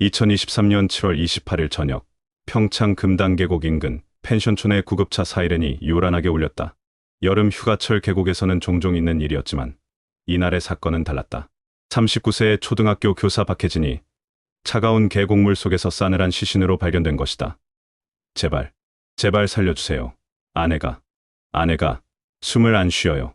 2023년 7월 28일 저녁 평창 금단계곡 인근 펜션촌의 구급차 사이렌이 요란하게 울렸다. 여름 휴가철 계곡에서는 종종 있는 일이었지만 이날의 사건은 달랐다. 39세의 초등학교 교사 박혜진이 차가운 계곡물 속에서 싸늘한 시신으로 발견된 것이다. 제발, 제발 살려주세요. 아내가, 아내가 숨을 안 쉬어요.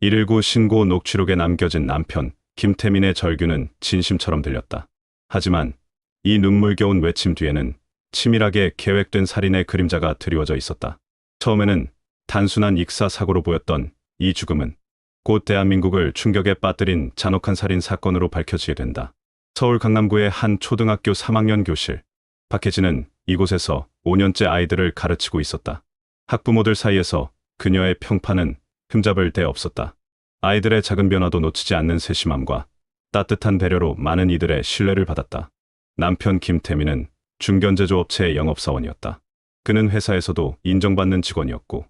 119 신고 녹취록에 남겨진 남편 김태민의 절규는 진심처럼 들렸다. 하지만 이 눈물겨운 외침 뒤에는 치밀하게 계획된 살인의 그림자가 드리워져 있었다. 처음에는 단순한 익사 사고로 보였던 이 죽음은 곧 대한민국을 충격에 빠뜨린 잔혹한 살인 사건으로 밝혀지게 된다. 서울 강남구의 한 초등학교 3학년 교실. 박혜진은 이곳에서 5년째 아이들을 가르치고 있었다. 학부모들 사이에서 그녀의 평판은 흠잡을 데 없었다. 아이들의 작은 변화도 놓치지 않는 세심함과 따뜻한 배려로 많은 이들의 신뢰를 받았다. 남편 김태민은 중견제조업체의 영업사원이었다. 그는 회사에서도 인정받는 직원이었고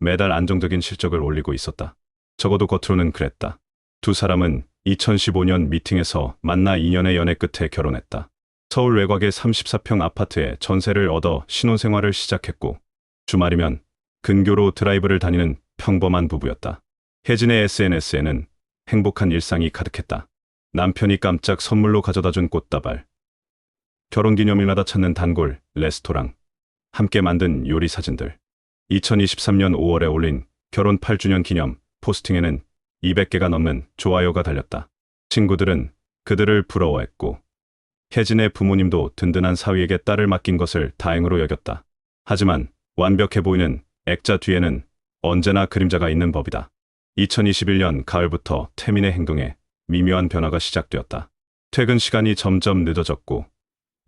매달 안정적인 실적을 올리고 있었다. 적어도 겉으로는 그랬다. 두 사람은 2015년 미팅에서 만나 2년의 연애 끝에 결혼했다. 서울 외곽의 34평 아파트에 전세를 얻어 신혼생활을 시작했고 주말이면 근교로 드라이브를 다니는 평범한 부부였다. 혜진의 SNS에는 행복한 일상이 가득했다. 남편이 깜짝 선물로 가져다 준 꽃다발, 결혼기념일마다 찾는 단골, 레스토랑, 함께 만든 요리 사진들. 2023년 5월에 올린 결혼 8주년 기념 포스팅에는 200개가 넘는 좋아요가 달렸다. 친구들은 그들을 부러워했고 혜진의 부모님도 든든한 사위에게 딸을 맡긴 것을 다행으로 여겼다. 하지만 완벽해 보이는 액자 뒤에는 언제나 그림자가 있는 법이다. 2021년 가을부터 태민의 행동에 미묘한 변화가 시작되었다. 퇴근 시간이 점점 늦어졌고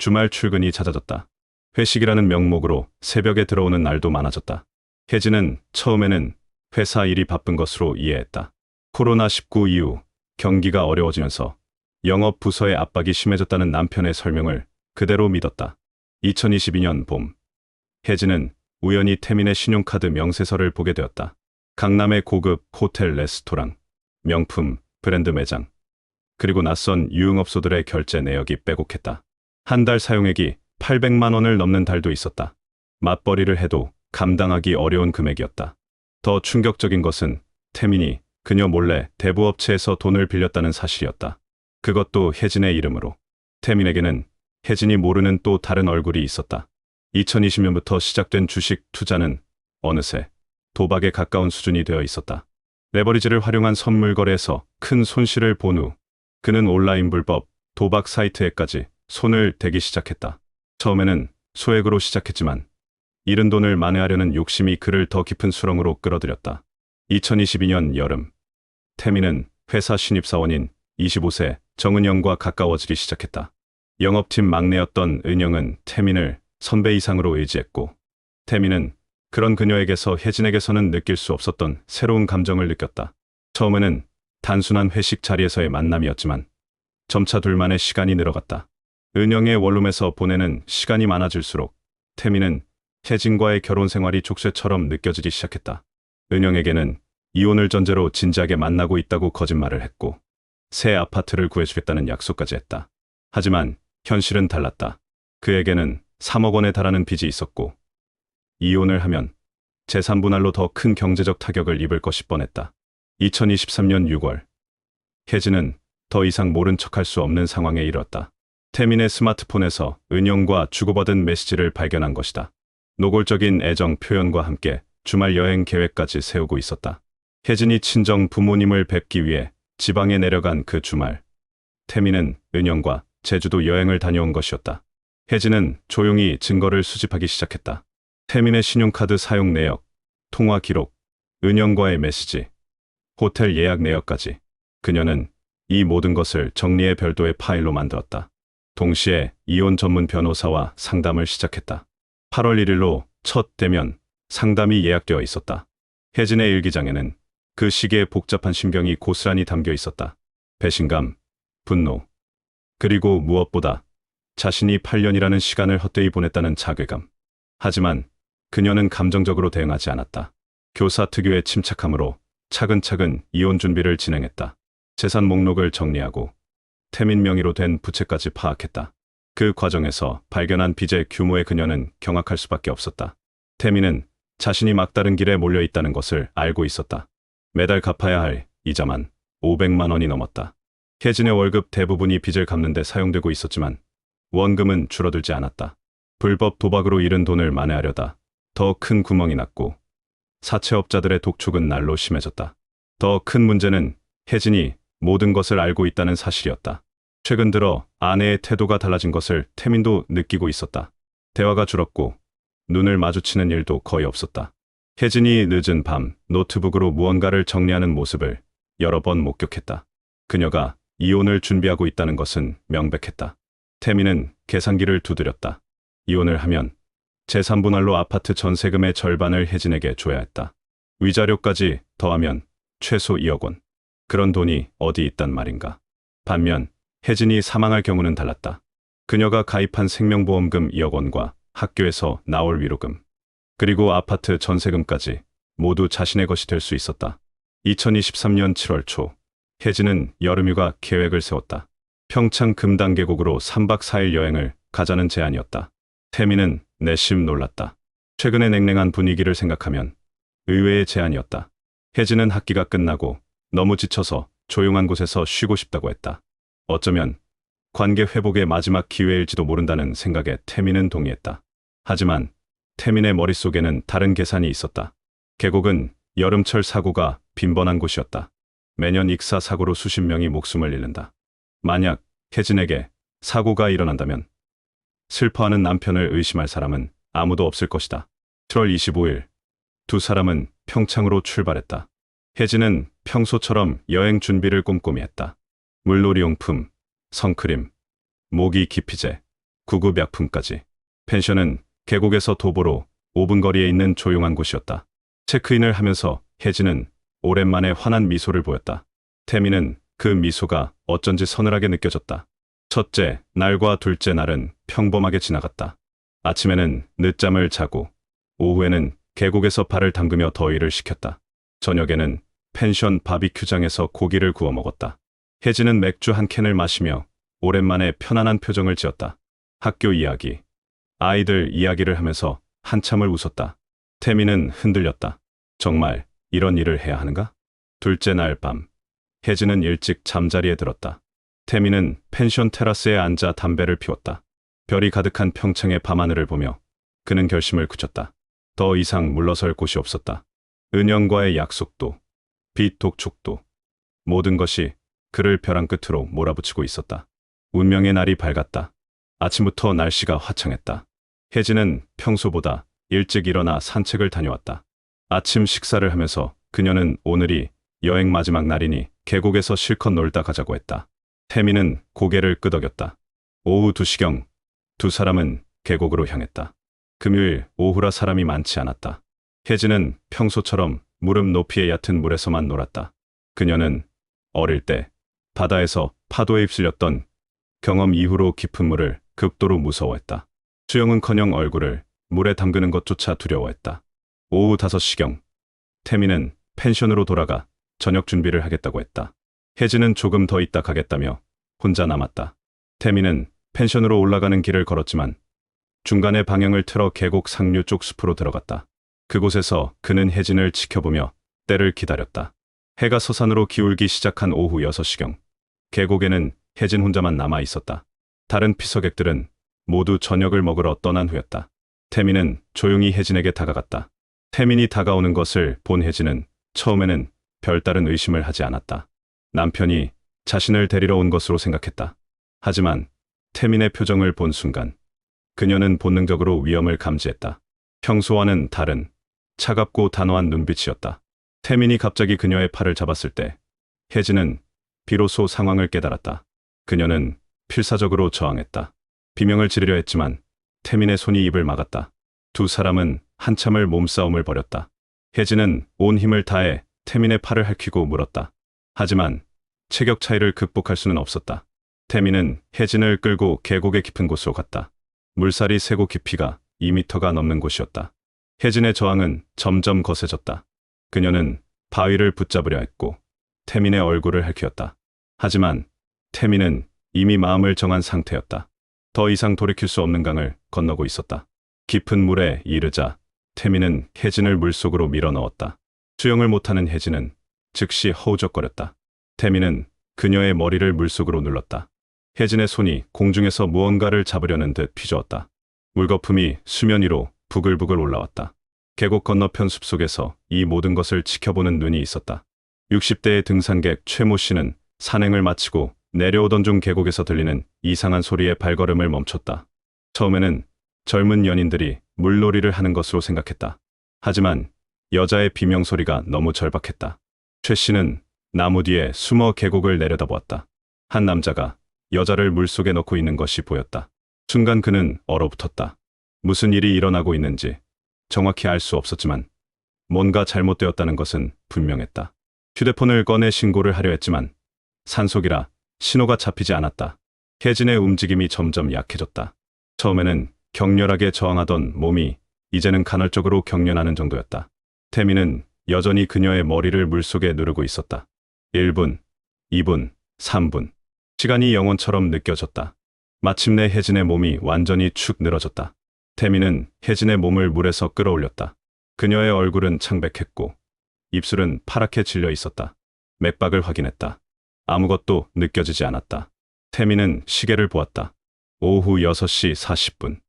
주말 출근이 잦아졌다. 회식이라는 명목으로 새벽에 들어오는 날도 많아졌다. 혜진은 처음에는 회사 일이 바쁜 것으로 이해했다. 코로나19 이후 경기가 어려워지면서 영업 부서의 압박이 심해졌다는 남편의 설명을 그대로 믿었다. 2022년 봄, 혜진은 우연히 태민의 신용카드 명세서를 보게 되었다. 강남의 고급 호텔 레스토랑, 명품 브랜드 매장, 그리고 낯선 유흥업소들의 결제 내역이 빼곡했다. 한 달 사용액이 800만 원을 넘는 달도 있었다. 맞벌이를 해도 감당하기 어려운 금액이었다. 더 충격적인 것은 태민이 그녀 몰래 대부업체에서 돈을 빌렸다는 사실이었다. 그것도 혜진의 이름으로. 태민에게는 혜진이 모르는 또 다른 얼굴이 있었다. 2020년부터 시작된 주식 투자는 어느새 도박에 가까운 수준이 되어 있었다. 레버리지를 활용한 선물 거래에서 큰 손실을 본 후 그는 온라인 불법 도박 사이트에까지 손을 대기 시작했다. 처음에는 소액으로 시작했지만 잃은 돈을 만회하려는 욕심이 그를 더 깊은 수렁으로 끌어들였다. 2022년 여름 태민은 회사 신입사원인 25세 정은영과 가까워지기 시작했다. 영업팀 막내였던 은영은 태민을 선배 이상으로 의지했고 태민은 그런 그녀에게서 혜진에게서는 느낄 수 없었던 새로운 감정을 느꼈다. 처음에는 단순한 회식 자리에서의 만남이었지만 점차 둘만의 시간이 늘어갔다. 은영의 원룸에서 보내는 시간이 많아질수록 태민은 혜진과의 결혼 생활이 족쇄처럼 느껴지기 시작했다. 은영에게는 이혼을 전제로 진지하게 만나고 있다고 거짓말을 했고 새 아파트를 구해주겠다는 약속까지 했다. 하지만 현실은 달랐다. 그에게는 3억 원에 달하는 빚이 있었고 이혼을 하면 재산 분할로 더 큰 경제적 타격을 입을 것이 뻔했다. 2023년 6월 혜진은 더 이상 모른 척할 수 없는 상황에 이르렀다. 태민의 스마트폰에서 은영과 주고받은 메시지를 발견한 것이다. 노골적인 애정 표현과 함께 주말 여행 계획까지 세우고 있었다. 혜진이 친정 부모님을 뵙기 위해 지방에 내려간 그 주말. 태민은 은영과 제주도 여행을 다녀온 것이었다. 혜진은 조용히 증거를 수집하기 시작했다. 태민의 신용카드 사용 내역, 통화 기록, 은영과의 메시지, 호텔 예약 내역까지. 그녀는 이 모든 것을 정리해 별도의 파일로 만들었다. 동시에 이혼 전문 변호사와 상담을 시작했다. 8월 1일로 첫 대면 상담이 예약되어 있었다. 혜진의 일기장에는 그 시기의 복잡한 심경이 고스란히 담겨 있었다. 배신감, 분노, 그리고 무엇보다 자신이 8년이라는 시간을 헛되이 보냈다는 자괴감. 하지만 그녀는 감정적으로 대응하지 않았다. 교사 특유의 침착함으로 차근차근 이혼 준비를 진행했다. 재산 목록을 정리하고 태민 명의로 된 부채까지 파악했다. 그 과정에서 발견한 빚의 규모에 그녀는 경악할 수밖에 없었다. 태민은 자신이 막다른 길에 몰려 있다는 것을 알고 있었다. 매달 갚아야 할 이자만 500만 원이 넘었다. 혜진의 월급 대부분이 빚을 갚는 데 사용되고 있었지만 원금은 줄어들지 않았다. 불법 도박으로 잃은 돈을 만회하려다 더 큰 구멍이 났고 사채업자들의 독촉은 날로 심해졌다. 더 큰 문제는 혜진이 모든 것을 알고 있다는 사실이었다. 최근 들어 아내의 태도가 달라진 것을 태민도 느끼고 있었다. 대화가 줄었고 눈을 마주치는 일도 거의 없었다. 혜진이 늦은 밤 노트북으로 무언가를 정리하는 모습을 여러 번 목격했다. 그녀가 이혼을 준비하고 있다는 것은 명백했다. 태민은 계산기를 두드렸다. 이혼을 하면 제3분할로 아파트 전세금의 절반을 혜진에게 줘야 했다. 위자료까지 더하면 최소 2억 원. 그런 돈이 어디 있단 말인가. 반면 혜진이 사망할 경우는 달랐다. 그녀가 가입한 생명보험금 2억 원과 학교에서 나올 위로금, 그리고 아파트 전세금까지 모두 자신의 것이 될 수 있었다. 2023년 7월 초, 혜진은 여름휴가 계획을 세웠다. 평창 금단계곡으로 3박 4일 여행을 가자는 제안이었다. 태민은 내심 놀랐다. 최근의 냉랭한 분위기를 생각하면 의외의 제안이었다. 혜진은 학기가 끝나고 너무 지쳐서 조용한 곳에서 쉬고 싶다고 했다. 어쩌면 관계 회복의 마지막 기회일지도 모른다는 생각에 태민은 동의했다. 하지만 태민의 머릿속에는 다른 계산이 있었다. 계곡은 여름철 사고가 빈번한 곳이었다. 매년 익사 사고로 수십 명이 목숨을 잃는다. 만약 혜진에게 사고가 일어난다면 슬퍼하는 남편을 의심할 사람은 아무도 없을 것이다. 7월 25일 두 사람은 평창으로 출발했다. 혜진은 평소처럼 여행 준비를 꼼꼼히 했다. 물놀이용품, 선크림, 모기 기피제, 구급 약품까지. 펜션은 계곡에서 도보로 5분 거리에 있는 조용한 곳이었다. 체크인을 하면서 혜진은 오랜만에 환한 미소를 보였다. 태민은 그 미소가 어쩐지 서늘하게 느껴졌다. 첫째 날과 둘째 날은 평범하게 지나갔다. 아침에는 늦잠을 자고 오후에는 계곡에서 발을 담그며 더위를 식혔다. 저녁에는 펜션 바비큐장에서 고기를 구워 먹었다. 혜진은 맥주 한 캔을 마시며 오랜만에 편안한 표정을 지었다. 학교 이야기, 아이들 이야기를 하면서 한참을 웃었다. 태민은 흔들렸다. 정말 이런 일을 해야 하는가? 둘째 날 밤, 혜진은 일찍 잠자리에 들었다. 태민은 펜션 테라스에 앉아 담배를 피웠다. 별이 가득한 평창의 밤하늘을 보며 그는 결심을 굳혔다. 더 이상 물러설 곳이 없었다. 은영과의 약속도, 빚 독촉도, 모든 것이 그를 벼랑 끝으로 몰아붙이고 있었다. 운명의 날이 밝았다. 아침부터 날씨가 화창했다. 혜진은 평소보다 일찍 일어나 산책을 다녀왔다. 아침 식사를 하면서 그녀는 오늘이 여행 마지막 날이니 계곡에서 실컷 놀다 가자고 했다. 태민은 고개를 끄덕였다. 오후 2시경 두 사람은 계곡으로 향했다. 금요일 오후라 사람이 많지 않았다. 혜진은 평소처럼 무릎 높이의 얕은 물에서만 놀았다. 그녀는 어릴 때 바다에서 파도에 휩쓸렸던 경험 이후로 깊은 물을 극도로 무서워했다. 수영은커녕 얼굴을 물에 담그는 것조차 두려워했다. 오후 5시경 태민은 펜션으로 돌아가 저녁 준비를 하겠다고 했다. 혜진은 조금 더 있다 가겠다며 혼자 남았다. 태민은 펜션으로 올라가는 길을 걸었지만 중간에 방향을 틀어 계곡 상류 쪽 숲으로 들어갔다. 그곳에서 그는 혜진을 지켜보며 때를 기다렸다. 해가 서산으로 기울기 시작한 오후 6시경 계곡에는 혜진 혼자만 남아 있었다. 다른 피서객들은 모두 저녁을 먹으러 떠난 후였다. 태민은 조용히 혜진에게 다가갔다. 태민이 다가오는 것을 본 혜진은 처음에는 별다른 의심을 하지 않았다. 남편이 자신을 데리러 온 것으로 생각했다. 하지만 태민의 표정을 본 순간 그녀는 본능적으로 위험을 감지했다. 평소와는 다른 차갑고 단호한 눈빛이었다. 태민이 갑자기 그녀의 팔을 잡았을 때 혜진은 비로소 상황을 깨달았다. 그녀는 필사적으로 저항했다. 비명을 지르려 했지만 태민의 손이 입을 막았다. 두 사람은 한참을 몸싸움을 벌였다. 혜진은 온 힘을 다해 태민의 팔을 핥히고 물었다. 하지만 체격 차이를 극복할 수는 없었다. 태민은 혜진을 끌고 계곡의 깊은 곳으로 갔다. 물살이 세고 깊이가 2미터가 넘는 곳이었다. 혜진의 저항은 점점 거세졌다. 그녀는 바위를 붙잡으려 했고 태민의 얼굴을 핥혔다. 하지만 태민은 이미 마음을 정한 상태였다. 더 이상 돌이킬 수 없는 강을 건너고 있었다. 깊은 물에 이르자 태민은 혜진을 물속으로 밀어 넣었다. 수영을 못하는 혜진은 즉시 허우적거렸다. 태민은 그녀의 머리를 물속으로 눌렀다. 혜진의 손이 공중에서 무언가를 잡으려는 듯 휘저었다. 물거품이 수면 위로 부글부글 올라왔다. 계곡 건너편 숲속에서 이 모든 것을 지켜보는 눈이 있었다. 60대의 등산객 최모 씨는 산행을 마치고 내려오던 중 계곡에서 들리는 이상한 소리에 발걸음을 멈췄다. 처음에는 젊은 연인들이 물놀이를 하는 것으로 생각했다. 하지만 여자의 비명 소리가 너무 절박했다. 최 씨는 나무 뒤에 숨어 계곡을 내려다보았다. 한 남자가 여자를 물속에 넣고 있는 것이 보였다. 순간 그는 얼어붙었다. 무슨 일이 일어나고 있는지 정확히 알 수 없었지만 뭔가 잘못되었다는 것은 분명했다. 휴대폰을 꺼내 신고를 하려 했지만 산속이라 신호가 잡히지 않았다. 혜진의 움직임이 점점 약해졌다. 처음에는 격렬하게 저항하던 몸이 이제는 간헐적으로 경련하는 정도였다. 태민은 여전히 그녀의 머리를 물속에 누르고 있었다. 1분, 2분, 3분. 시간이 영원처럼 느껴졌다. 마침내 혜진의 몸이 완전히 축 늘어졌다. 태민은 혜진의 몸을 물에서 끌어올렸다. 그녀의 얼굴은 창백했고 입술은 파랗게 질려 있었다. 맥박을 확인했다. 아무것도 느껴지지 않았다. 태민은 시계를 보았다. 오후 6시 40분.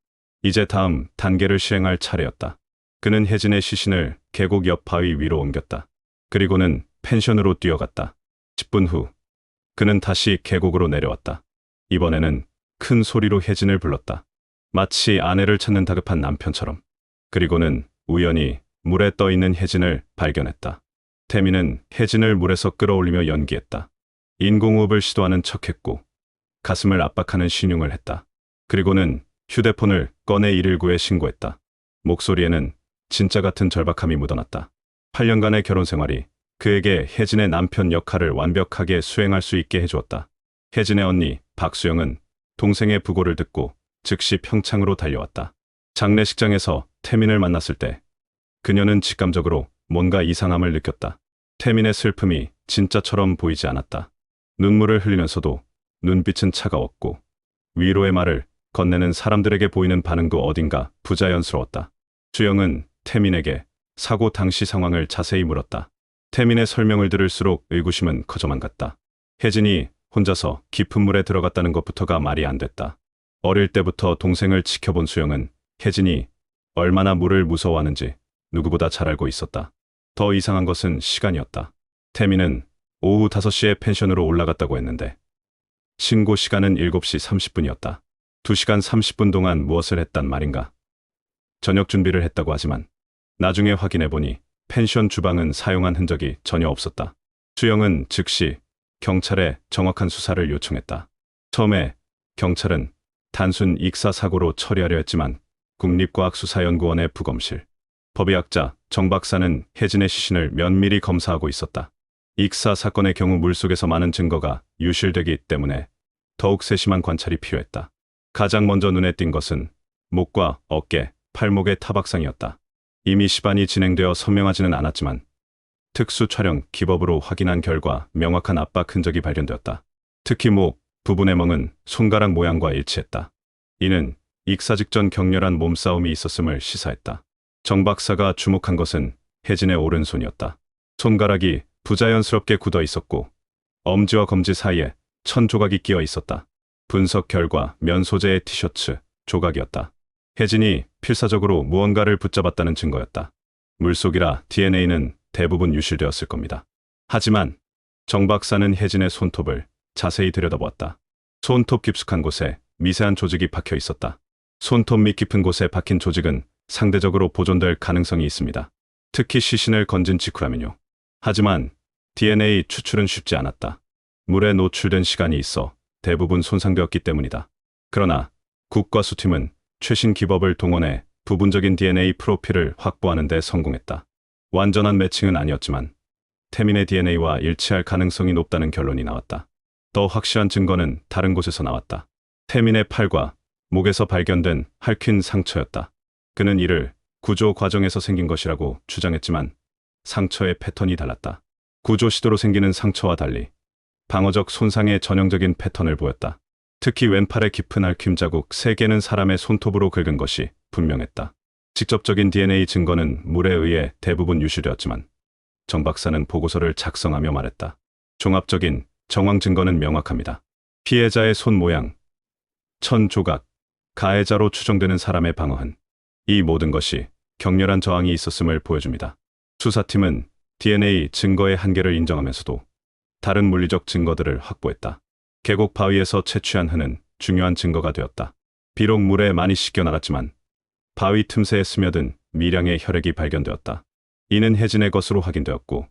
이제 다음 단계를 시행할 차례였다. 그는 혜진의 시신을 계곡 옆 바위 위로 옮겼다. 그리고는 펜션으로 뛰어갔다. 10분 후 그는 다시 계곡으로 내려왔다. 이번에는 큰 소리로 혜진을 불렀다. 마치 아내를 찾는 다급한 남편처럼. 그리고는 우연히 물에 떠 있는 혜진을 발견했다. 태민은 혜진을 물에서 끌어올리며 연기했다. 인공호흡을 시도하는 척했고 가슴을 압박하는 신용을 했다. 그리고는 휴대폰을 꺼내 119에 신고했다. 목소리에는 진짜 같은 절박함이 묻어났다. 8년간의 결혼 생활이 그에게 혜진의 남편 역할을 완벽하게 수행할 수 있게 해주었다. 혜진의 언니 박수영은 동생의 부고를 듣고 즉시 평창으로 달려왔다. 장례식장에서 태민을 만났을 때 그녀는 직감적으로 뭔가 이상함을 느꼈다. 태민의 슬픔이 진짜처럼 보이지 않았다. 눈물을 흘리면서도 눈빛은 차가웠고 위로의 말을 건네는 사람들에게 보이는 반응도 어딘가 부자연스러웠다. 주영은 태민에게 사고 당시 상황을 자세히 물었다. 태민의 설명을 들을수록 의구심은 커져만 갔다. 혜진이 혼자서 깊은 물에 들어갔다는 것부터가 말이 안 됐다. 어릴 때부터 동생을 지켜본 수영은 혜진이 얼마나 물을 무서워하는지 누구보다 잘 알고 있었다. 더 이상한 것은 시간이었다. 태민은 오후 5시에 펜션으로 올라갔다고 했는데 신고 시간은 7시 30분이었다. 2시간 30분 동안 무엇을 했단 말인가? 저녁 준비를 했다고 하지만 나중에 확인해 보니 펜션 주방은 사용한 흔적이 전혀 없었다. 수영은 즉시 경찰에 정확한 수사를 요청했다. 처음에 경찰은 단순 익사 사고로 처리하려 했지만 국립과학수사연구원의 부검실 법의학자 정 박사는 혜진의 시신을 면밀히 검사하고 있었다. 익사 사건의 경우 물속에서 많은 증거가 유실되기 때문에 더욱 세심한 관찰이 필요했다. 가장 먼저 눈에 띈 것은 목과 어깨, 팔목의 타박상이었다. 이미 시반이 진행되어 선명하지는 않았지만 특수 촬영 기법으로 확인한 결과 명확한 압박 흔적이 발견되었다. 특히 목 부분의 멍은 손가락 모양과 일치했다. 이는 익사 직전 격렬한 몸싸움이 있었음을 시사했다. 정 박사가 주목한 것은 혜진의 오른손이었다. 손가락이 부자연스럽게 굳어 있었고 엄지와 검지 사이에 천 조각이 끼어 있었다. 분석 결과 면 소재의 티셔츠 조각이었다. 혜진이 필사적으로 무언가를 붙잡았다는 증거였다. 물속이라 DNA는 대부분 유실되었을 겁니다. 하지만 정 박사는 혜진의 손톱을 자세히 들여다보았다. 손톱 깊숙한 곳에 미세한 조직이 박혀 있었다. 손톱 밑 깊은 곳에 박힌 조직은 상대적으로 보존될 가능성이 있습니다. 특히 시신을 건진 직후라면요. 하지만 DNA 추출은 쉽지 않았다. 물에 노출된 시간이 있어 대부분 손상되었기 때문이다. 그러나 국과 수팀은 최신 기법을 동원해 부분적인 DNA 프로필을 확보하는 데 성공했다. 완전한 매칭은 아니었지만 태민의 DNA와 일치할 가능성이 높다는 결론이 나왔다. 더 확실한 증거는 다른 곳에서 나왔다. 태민의 팔과 목에서 발견된 핥힌 상처였다. 그는 이를 구조 과정에서 생긴 것이라고 주장했지만 상처의 패턴이 달랐다. 구조 시도로 생기는 상처와 달리 방어적 손상의 전형적인 패턴을 보였다. 특히 왼팔의 깊은 앓힘 자국 3개는 사람의 손톱으로 긁은 것이 분명했다. 직접적인 DNA 증거는 물에 의해 대부분 유실되었지만 정 박사는 보고서를 작성하며 말했다. 종합적인 정황 증거는 명확합니다. 피해자의 손 모양, 천 조각, 가해자로 추정되는 사람의 방어흔. 이 모든 것이 격렬한 저항이 있었음을 보여줍니다. 수사팀은 DNA 증거의 한계를 인정하면서도 다른 물리적 증거들을 확보했다. 계곡 바위에서 채취한 흔은 중요한 증거가 되었다. 비록 물에 많이 씻겨 나갔지만 바위 틈새에 스며든 미량의 혈액이 발견되었다. 이는 혜진의 것으로 확인되었고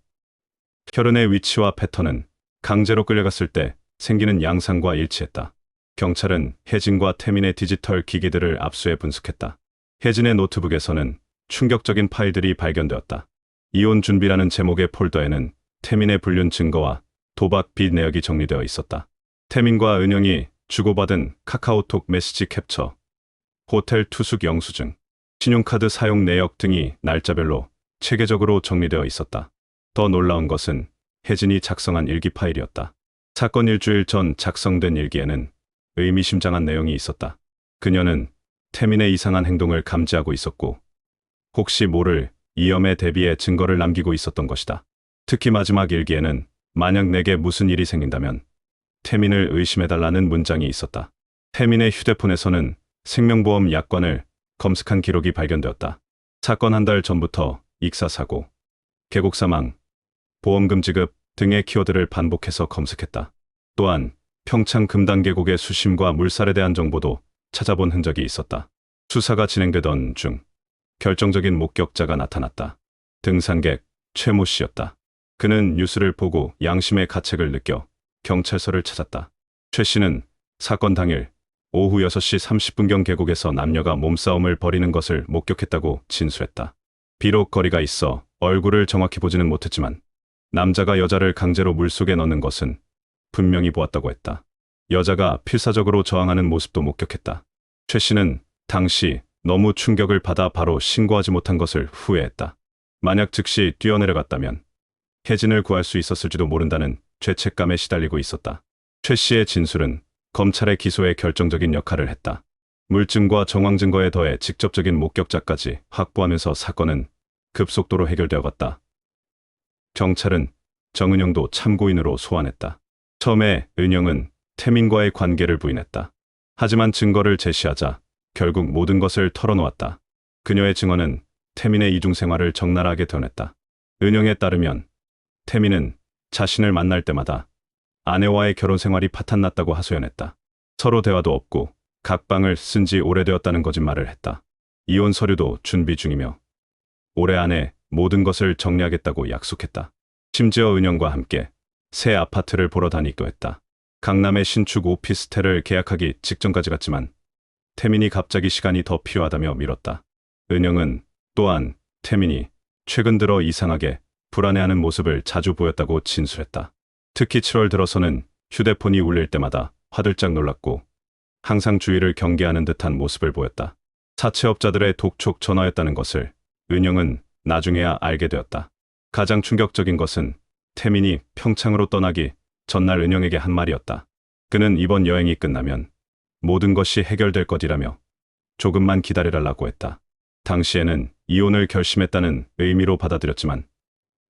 혈흔의 위치와 패턴은 강제로 끌려갔을 때 생기는 양상과 일치했다. 경찰은 혜진과 태민의 디지털 기기들을 압수해 분석했다. 혜진의 노트북에서는 충격적인 파일들이 발견되었다. 이혼 준비라는 제목의 폴더에는 태민의 불륜 증거와 도박 빚 내역이 정리되어 있었다. 태민과 은영이 주고받은 카카오톡 메시지 캡처, 호텔 투숙 영수증, 신용카드 사용 내역 등이 날짜별로 체계적으로 정리되어 있었다. 더 놀라운 것은 혜진이 작성한 일기 파일이었다. 사건 일주일 전 작성된 일기에는 의미심장한 내용이 있었다. 그녀는 태민의 이상한 행동을 감지하고 있었고 혹시 모를 위험에 대비해 증거를 남기고 있었던 것이다. 특히 마지막 일기에는 만약 내게 무슨 일이 생긴다면 태민을 의심해달라는 문장이 있었다. 태민의 휴대폰에서는 생명보험 약관을 검색한 기록이 발견되었다. 사건 한 달 전부터 익사사고, 계곡 사망, 보험금 지급 등의 키워드를 반복해서 검색했다. 또한 평창 금단계곡의 수심과 물살에 대한 정보도 찾아본 흔적이 있었다. 수사가 진행되던 중 결정적인 목격자가 나타났다. 등산객 최모 씨였다. 그는 뉴스를 보고 양심의 가책을 느껴 경찰서를 찾았다. 최 씨는 사건 당일 오후 6시 30분경 계곡에서 남녀가 몸싸움을 벌이는 것을 목격했다고 진술했다. 비록 거리가 있어 얼굴을 정확히 보지는 못했지만 남자가 여자를 강제로 물속에 넣는 것은 분명히 보았다고 했다. 여자가 필사적으로 저항하는 모습도 목격했다. 최 씨는 당시 너무 충격을 받아 바로 신고하지 못한 것을 후회했다. 만약 즉시 뛰어내려갔다면 혜진을 구할 수 있었을지도 모른다는 죄책감에 시달리고 있었다. 최 씨의 진술은 검찰의 기소에 결정적인 역할을 했다. 물증과 정황 증거에 더해 직접적인 목격자까지 확보하면서 사건은 급속도로 해결되어 갔다. 경찰은 정은영도 참고인으로 소환했다. 처음에 은영은 태민과의 관계를 부인했다. 하지만 증거를 제시하자 결국 모든 것을 털어놓았다. 그녀의 증언은 태민의 이중 생활을 적나라하게 드러냈다. 은영에 따르면 태민은 자신을 만날 때마다 아내와의 결혼 생활이 파탄났다고 하소연했다. 서로 대화도 없고 각 방을 쓴 지 오래되었다는 거짓말을 했다. 이혼 서류도 준비 중이며 올해 안에 모든 것을 정리하겠다고 약속했다. 심지어 은영과 함께 새 아파트를 보러 다니기도 했다. 강남의 신축 오피스텔을 계약하기 직전까지 갔지만 태민이 갑자기 시간이 더 필요하다며 미뤘다. 은영은 또한 태민이 최근 들어 이상하게 불안해하는 모습을 자주 보였다고 진술했다. 특히 7월 들어서는 휴대폰이 울릴 때마다 화들짝 놀랐고 항상 주위를 경계하는 듯한 모습을 보였다. 사채업자들의 독촉 전화였다는 것을 은영은 나중에야 알게 되었다. 가장 충격적인 것은 태민이 평창으로 떠나기 전날 은영에게 한 말이었다. 그는 이번 여행이 끝나면 모든 것이 해결될 것이라며 조금만 기다려달라고 했다. 당시에는 이혼을 결심했다는 의미로 받아들였지만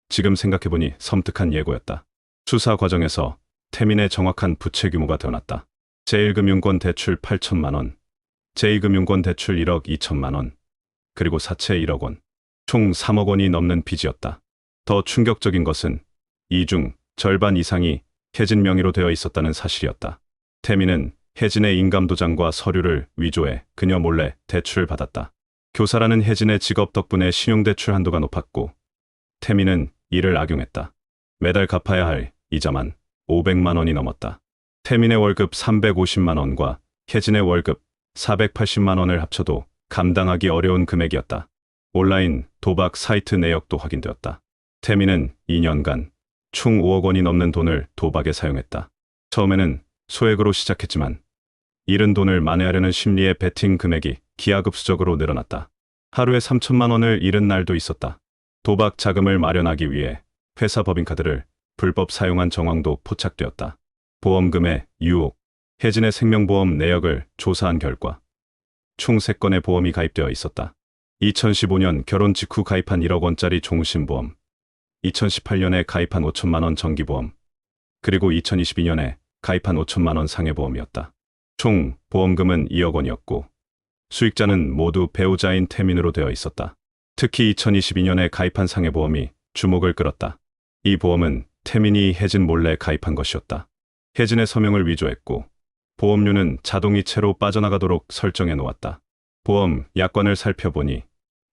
지금 생각해보니 섬뜩한 예고였다. 수사 과정에서 태민의 정확한 부채 규모가 드러났다. 제1금융권 대출 8천만 원, 제2금융권 대출 1억 2천만 원, 그리고 사채 1억 원, 총 3억 원이 넘는 빚이었다. 더 충격적인 것은 이 중 절반 이상이 혜진 명의로 되어 있었다는 사실이었다. 태민은 혜진의 인감도장과 서류를 위조해 그녀 몰래 대출을 받았다. 교사라는 혜진의 직업 덕분에 신용대출 한도가 높았고 태민은 이를 악용했다. 매달 갚아야 할 이자만 500만 원이 넘었다. 태민의 월급 350만 원과 혜진의 월급 480만 원을 합쳐도 감당하기 어려운 금액이었다. 온라인 도박 사이트 내역도 확인되었다. 태민은 2년간 총 5억 원이 넘는 돈을 도박에 사용했다. 처음에는 소액으로 시작했지만 잃은 돈을 만회하려는 심리의 베팅 금액이 기하급수적으로 늘어났다. 하루에 3천만 원을 잃은 날도 있었다. 도박 자금을 마련하기 위해 회사 법인카드를 불법 사용한 정황도 포착되었다. 보험금의 유혹, 혜진의 생명보험 내역을 조사한 결과 총 3건의 보험이 가입되어 있었다. 2015년 결혼 직후 가입한 1억 원짜리 종신보험, 2018년에 가입한 5천만 원 정기보험, 그리고 2022년에 가입한 5천만 원 상해보험이었다. 총 보험금은 2억 원이었고 수익자는 모두 배우자인 태민으로 되어 있었다. 특히 2022년에 가입한 상해보험이 주목을 끌었다. 이 보험은 태민이 혜진 몰래 가입한 것이었다. 혜진의 서명을 위조했고 보험료는 자동이체로 빠져나가도록 설정해 놓았다. 보험 약관을 살펴보니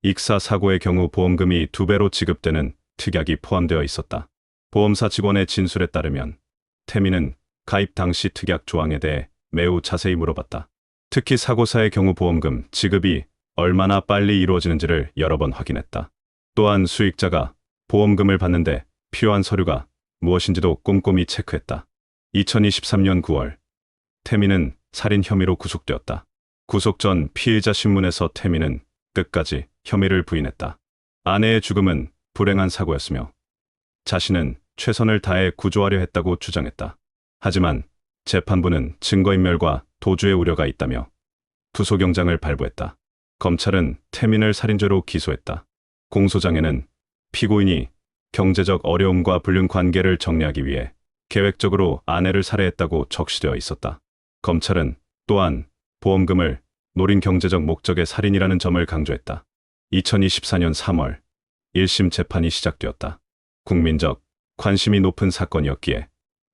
익사 사고의 경우 보험금이 두 배로 지급되는 특약이 포함되어 있었다. 보험사 직원의 진술에 따르면 태민은 가입 당시 특약 조항에 대해 매우 자세히 물어봤다. 특히 사고사의 경우 보험금 지급이 얼마나 빨리 이루어지는지를 여러 번 확인했다. 또한 수익자가 보험금을 받는데 필요한 서류가 무엇인지도 꼼꼼히 체크했다. 2023년 9월 태민은 살인 혐의로 구속되었다. 구속 전 피의자 신문에서 태민은 끝까지 혐의를 부인했다. 아내의 죽음은 불행한 사고였으며 자신은 최선을 다해 구조하려 했다고 주장했다. 하지만 재판부는 증거인멸과 도주의 우려가 있다며 부소경장을 발부했다. 검찰은 태민을 살인죄로 기소했다. 공소장에는 피고인이 경제적 어려움과 불륜 관계를 정리하기 위해 계획적으로 아내를 살해했다고 적시되어 있었다. 검찰은 또한 보험금을 노린 경제적 목적의 살인이라는 점을 강조했다. 2024년 3월 1심 재판이 시작되었다. 국민적 관심이 높은 사건이었기에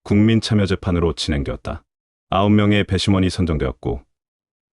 국민 참여 재판으로 진행되었다. 9명의 배심원이 선정되었고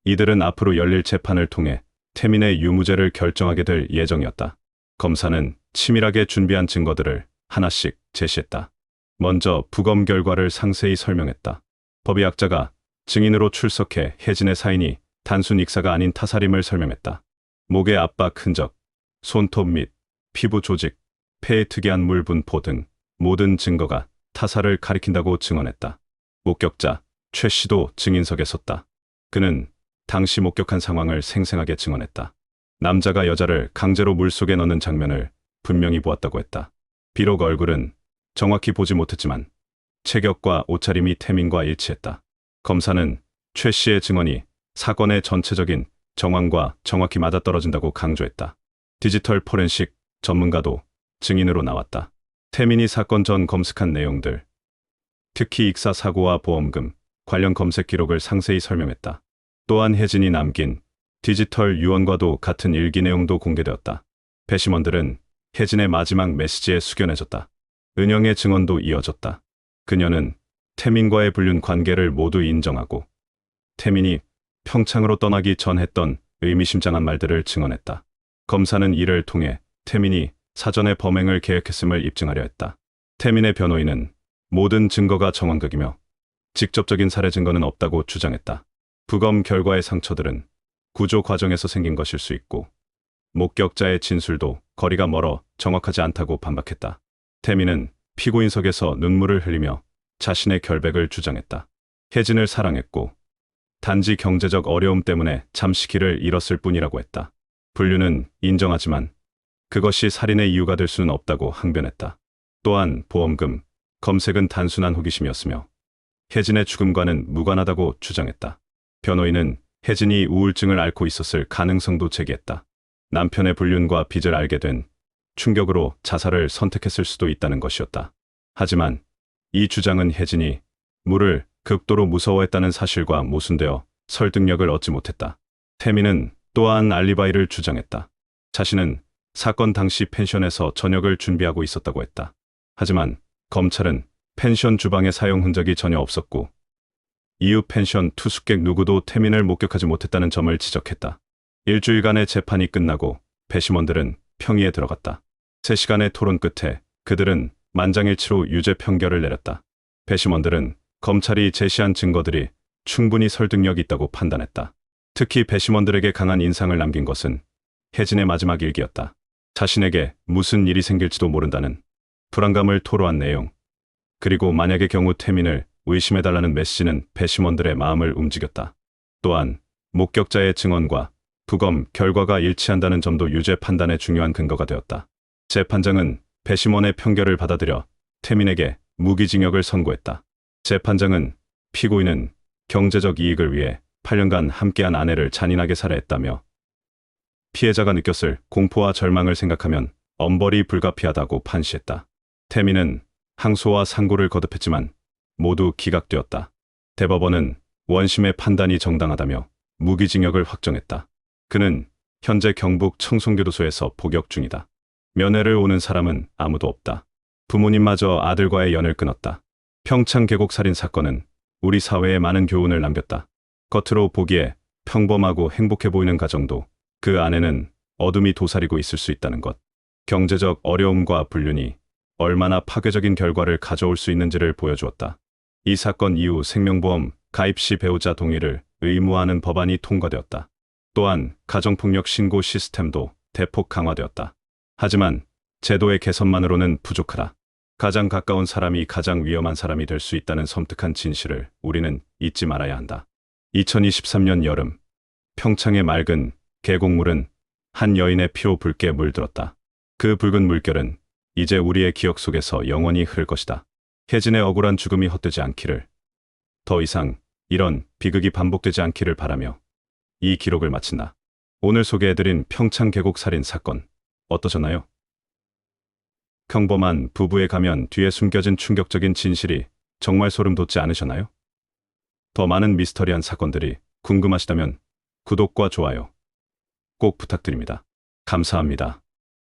이들은 앞으로 열릴 재판을 통해 태민의 유무죄를 결정하게 될 예정이었다. 검사는 치밀하게 준비한 증거들을 하나씩 제시했다. 먼저 부검 결과를 상세히 설명했다. 법의학자가 증인으로 출석해 혜진의 사인이 단순 익사가 아닌 타살임을 설명했다. 목의 압박 흔적, 손톱 및 피부 조직, 폐에 특이한 물 분포 등 모든 증거가 타살을 가리킨다고 증언했다. 목격자 최 씨도 증인석에 섰다. 그는 당시 목격한 상황을 생생하게 증언했다. 남자가 여자를 강제로 물속에 넣는 장면을 분명히 보았다고 했다. 비록 얼굴은 정확히 보지 못했지만 체격과 옷차림이 태민과 일치했다. 검사는 최 씨의 증언이 사건의 전체적인 정황과 정확히 맞아떨어진다고 강조했다. 디지털 포렌식 전문가도 증인으로 나왔다. 태민이 사건 전 검색한 내용들, 특히 익사 사고와 보험금, 관련 검색 기록을 상세히 설명했다. 또한 혜진이 남긴 디지털 유언과도 같은 일기 내용도 공개되었다. 배심원들은 혜진의 마지막 메시지에 숙연해졌다. 은영의 증언도 이어졌다. 그녀는 태민과의 불륜 관계를 모두 인정하고 태민이 평창으로 떠나기 전 했던 의미심장한 말들을 증언했다. 검사는 이를 통해 태민이 사전에 범행을 계획했음을 입증하려 했다. 태민의 변호인은 모든 증거가 정황극이며 직접적인 살해 증거는 없다고 주장했다. 부검 결과의 상처들은 구조 과정에서 생긴 것일 수 있고 목격자의 진술도 거리가 멀어 정확하지 않다고 반박했다. 태민은 피고인석에서 눈물을 흘리며 자신의 결백을 주장했다. 혜진을 사랑했고 단지 경제적 어려움 때문에 잠시 길을 잃었을 뿐이라고 했다. 분류는 인정하지만 그것이 살인의 이유가 될 수는 없다고 항변했다. 또한 보험금, 검색은 단순한 호기심이었으며 혜진의 죽음과는 무관하다고 주장했다. 변호인은 혜진이 우울증을 앓고 있었을 가능성도 제기했다. 남편의 불륜과 빚을 알게 된 충격으로 자살을 선택했을 수도 있다는 것이었다. 하지만 이 주장은 혜진이 물을 극도로 무서워했다는 사실과 모순되어 설득력을 얻지 못했다. 태민은 또한 알리바이를 주장했다. 자신은 사건 당시 펜션에서 저녁을 준비하고 있었다고 했다. 하지만 검찰은 펜션 주방의 사용 흔적이 전혀 없었고 이후 펜션 투숙객 누구도 태민을 목격하지 못했다는 점을 지적했다. 일주일간의 재판이 끝나고 배심원들은 평의에 들어갔다. 3시간의 토론 끝에 그들은 만장일치로 유죄 판결을 내렸다. 배심원들은 검찰이 제시한 증거들이 충분히 설득력이 있다고 판단했다. 특히 배심원들에게 강한 인상을 남긴 것은 혜진의 마지막 일기였다. 자신에게 무슨 일이 생길지도 모른다는 불안감을 토로한 내용. 그리고 만약의 경우 태민을 의심해달라는 메시지는 배심원들의 마음을 움직였다. 또한 목격자의 증언과 부검 결과가 일치한다는 점도 유죄 판단의 중요한 근거가 되었다. 재판장은 배심원의 편결을 받아들여 태민에게 무기징역을 선고했다. 재판장은 피고인은 경제적 이익을 위해 8년간 함께한 아내를 잔인하게 살해했다며 피해자가 느꼈을 공포와 절망을 생각하면 엄벌이 불가피하다고 판시했다. 태민은 항소와 상고를 거듭했지만 모두 기각되었다. 대법원은 원심의 판단이 정당하다며 무기징역을 확정했다. 그는 현재 경북 청송교도소에서 복역 중이다. 면회를 오는 사람은 아무도 없다. 부모님마저 아들과의 연을 끊었다. 평창 계곡 살인 사건은 우리 사회에 많은 교훈을 남겼다. 겉으로 보기에 평범하고 행복해 보이는 가정도 그 안에는 어둠이 도사리고 있을 수 있다는 것. 경제적 어려움과 불륜이 얼마나 파괴적인 결과를 가져올 수 있는지를 보여주었다. 이 사건 이후 생명보험 가입 시 배우자 동의를 의무화하는 법안이 통과되었다. 또한 가정폭력 신고 시스템도 대폭 강화되었다. 하지만 제도의 개선만으로는 부족하다. 가장 가까운 사람이 가장 위험한 사람이 될 수 있다는 섬뜩한 진실을 우리는 잊지 말아야 한다. 2023년 여름 평창의 맑은 계곡물은 한 여인의 피로 붉게 물들었다. 그 붉은 물결은 이제 우리의 기억 속에서 영원히 흐를 것이다. 혜진의 억울한 죽음이 헛되지 않기를 더 이상 이런 비극이 반복되지 않기를 바라며 이 기록을 마친다. 오늘 소개해드린 평창 계곡 살인 사건 어떠셨나요? 평범한 부부의 가면 뒤에 숨겨진 충격적인 진실이 정말 소름 돋지 않으셨나요? 더 많은 미스터리한 사건들이 궁금하시다면 구독과 좋아요 꼭 부탁드립니다. 감사합니다.